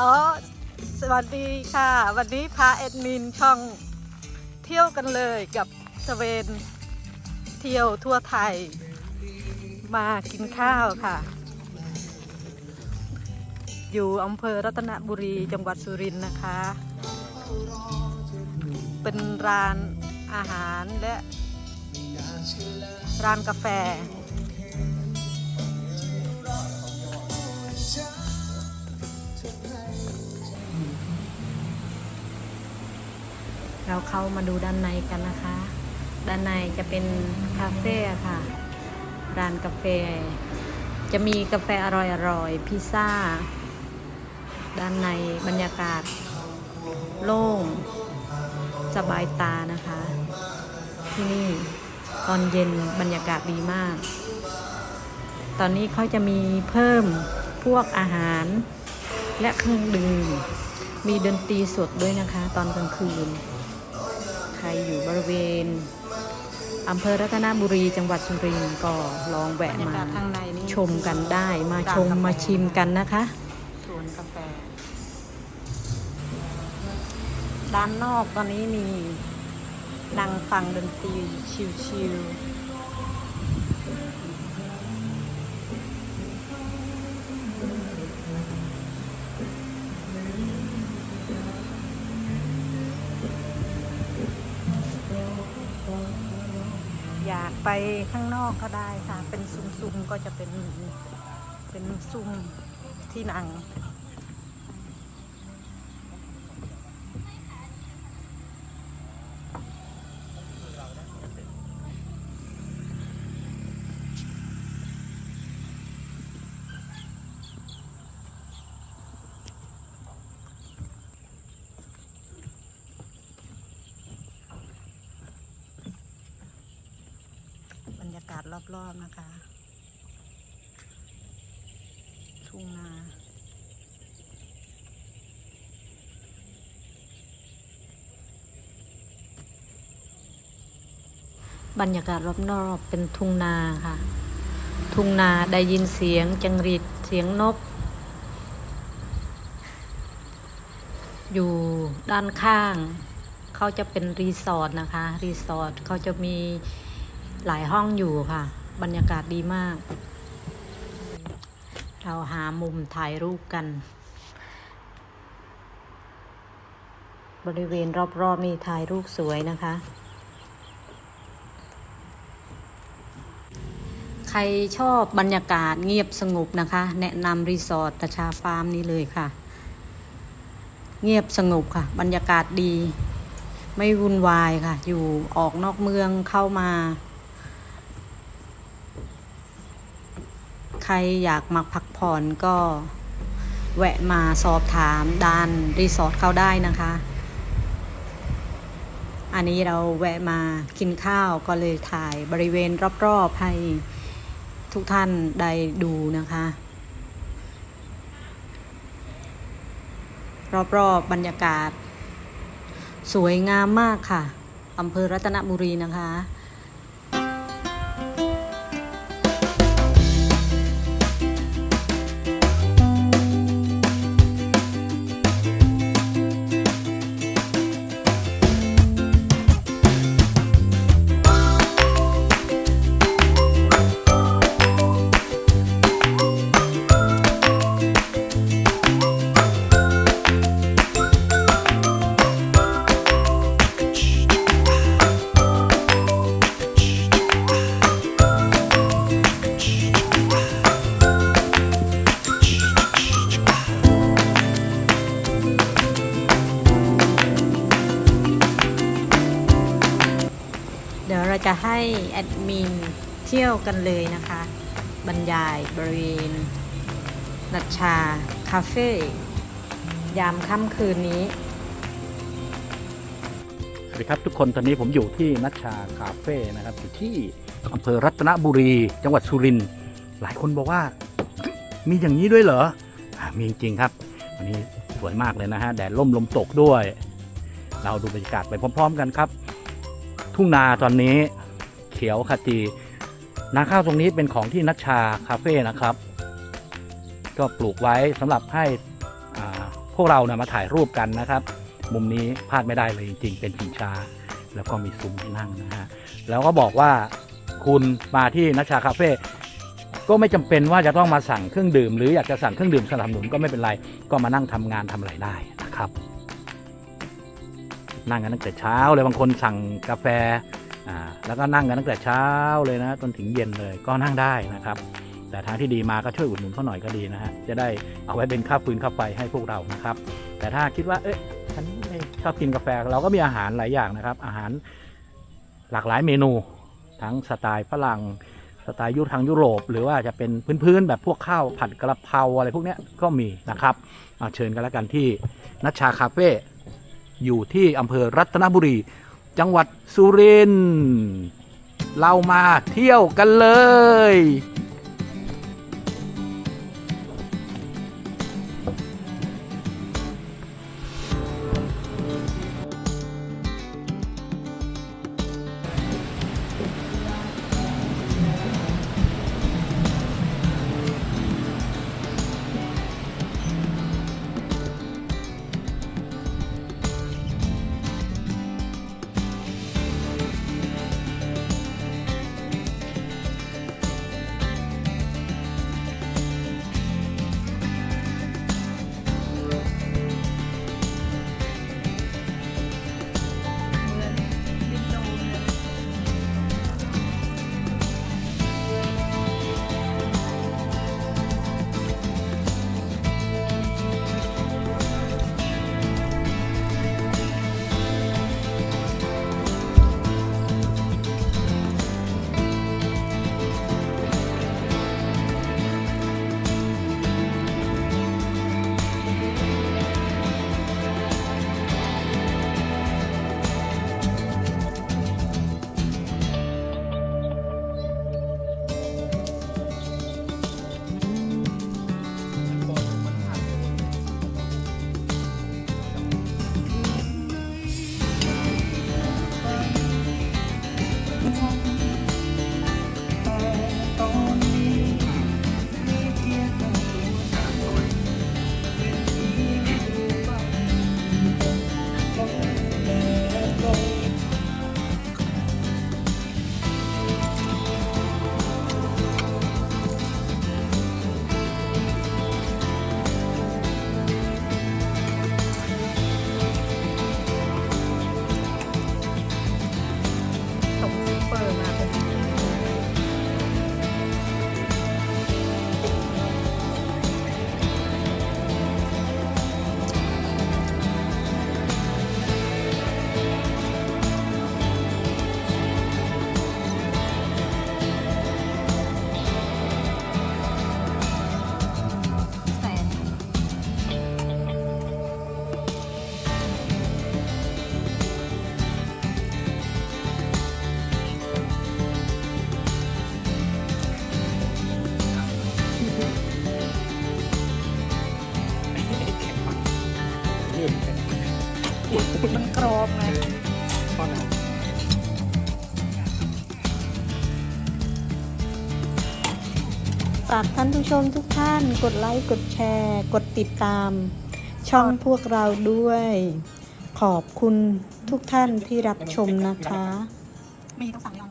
อ๋อ สวัสดีค่ะ วันนี้พาแอดมินช่องเที่ยวกันเลยกับสเวนเที่ยวทั่วไทย มากินข้าวค่ะ อยู่อำเภอรัตนบุรีจังหวัดสุรินทร์นะคะ เป็นร้านอาหารและร้านกาแฟ เราเข้ามาดูด้านในกันนะคะ ด้านในจะเป็นคาเฟ่ค่ะ ร้านกาแฟ จะมีกาแฟอร่อยๆ พิซซ่า ด้านในบรรยากาศ โล่ง สบายตานะคะ ที่นี่ตอนเย็นบรรยากาศดีมาก ตอนนี้เขาจะมีเพิ่มพวกอาหารและเครื่องดื่มมีดนตรีสดด้วยนะคะ ตอนกลางคืน ใครอยู่บริเวณอำเภอรัตนบุรีจังหวัดสุรินทร์ก็ลองแวะมาข้างในนี่ชมกันได้มาชมมาชิมกันนะคะสวนกาแฟ ด้านนอกตอนนี้มีนั่งฟังดนตรีชิลๆากไปข้างนอกก็ได้ค่ะ เป็นซุ้มๆก็จะเป็นเป็นซุ้มที่นั่ง บ รอบๆนะคะ ทุ่งนา บรรยากาศรอบๆเป็นทุ่งนาค่ะ ทุ่งนาได้ยินเสียงจังรีดเสียงนก อยู่ด้านข้าง เขาจะเป็นรีสอร์ทนะคะ รีสอร์ทเขาจะมี หลายห้องอยู่ค่ะ บรรยากาศดีมาก เราหามุมถ่ายรูปกัน บริเวณรอบๆนี่ถ่ายรูปสวยนะคะ ใครชอบบรรยากาศเงียบสงบนะคะ แนะนำรีสอร์ทตาชาฟาร์มนี้เลยค่ะ เงียบสงบค่ะ บรรยากาศดี ไม่วุ่นวายค่ะ อยู่ออกนอกเมืองเข้ามา ใค รอยากมาพักผ่อนก็แวะมาสอบถามด้านรีสอร์ทเขาได้นะคะ อันนี้เราแวะมากินข้าวก็เลยถ่ายบริเวณรอบๆให้ทุกท่านได้ดูนะคะ รอบๆบบรรยากาศ สวยงามมากค่ะอำเภอรัตนบุรีนะคะ แอดมินเที่ยวกันเลยนะคะ บรรยายบริเวณนัชชา คาเฟ่ยามค่ำคืนนี้ สวัสดีครับทุกคนตอนนี้ผมอยู่ที่นัชชา คาเฟ่นะครับ อยู่ที่อำเภอรัตนบุรี จังหวัดสุรินทร์หลายคนบอกว่า มีอย่างนี้ด้วยเหรออมีจริงครับวันนี้สวยมากเลยนะฮะแดดร่มลมตกด้วย เราดูบรรยากาศไปพร้อม ๆ กันครับ ทุ่งนาตอนนี้ ขียวขจีนาข้าวตรงนี้เป็นของที่นัชชาคาเฟ่นะครับ ก็ปลูกไว้สำหรับให้พวกเราเนี่ยมาถ่ายรูปกันนะครับ มุมนี้พลาดไม่ได้เลยจริงๆ เป็นชิงช้า แล้วก็มีซุ้มที่นั่งนะฮะแล้วก็บอกว่าคุณมาที่นัชชาคาเฟ่ก็ไม่จำเป็นว่าจะต้องมาสั่งเครื่องดื่ม หรืออยากจะสั่งเครื่องดื่มสนับสนุนก็ไม่เป็นไร ก็มานั่งทำงานทำอะไรได้นะครับ นั่งกันตั้งแต่เช้าเลยบางคนสั่งกาแฟ อ่าแล้วก็นั่งกันตั้งแต่เช้าเลยนะจนถึงเย็นเลยก็นั่งได้นะครับ แต่ทางที่ดีมาก็ช่วยอุดหนุนเขาหน่อยก็ดีนะฮะจะได้เอาไว้เป็นค่าฟืนค่าไฟให้พวกเรานะครับ แต่ถ้าคิดว่าเอ๊ะฉันชอบกินกาแฟเราก็มีอาหารหลายอย่างนะครับ อาหารหลากหลายเมนู ทั้งสไตล์ฝรั่งสไตล์ยุทางยุโรป หรือว่าจะเป็นพื้นๆแบบพวกข้าวผัดกระเพราอะไรพวกนี้ก็มีนะครับเอาเชิญกันแล้วกันที่นัชชาคาเฟ่อยู่ที่อำเภอรัตนบุรี จังหวัดสุรินทร์เรามาเที่ยวกันเลย ฝากท่านผู้ชมทุกท่านกดไลค์กดแชร์ กดติดตาม ช่องพวกเราด้วย ขอบคุณทุกท่านที่รับชมนะคะ มีต้องสั่งยอ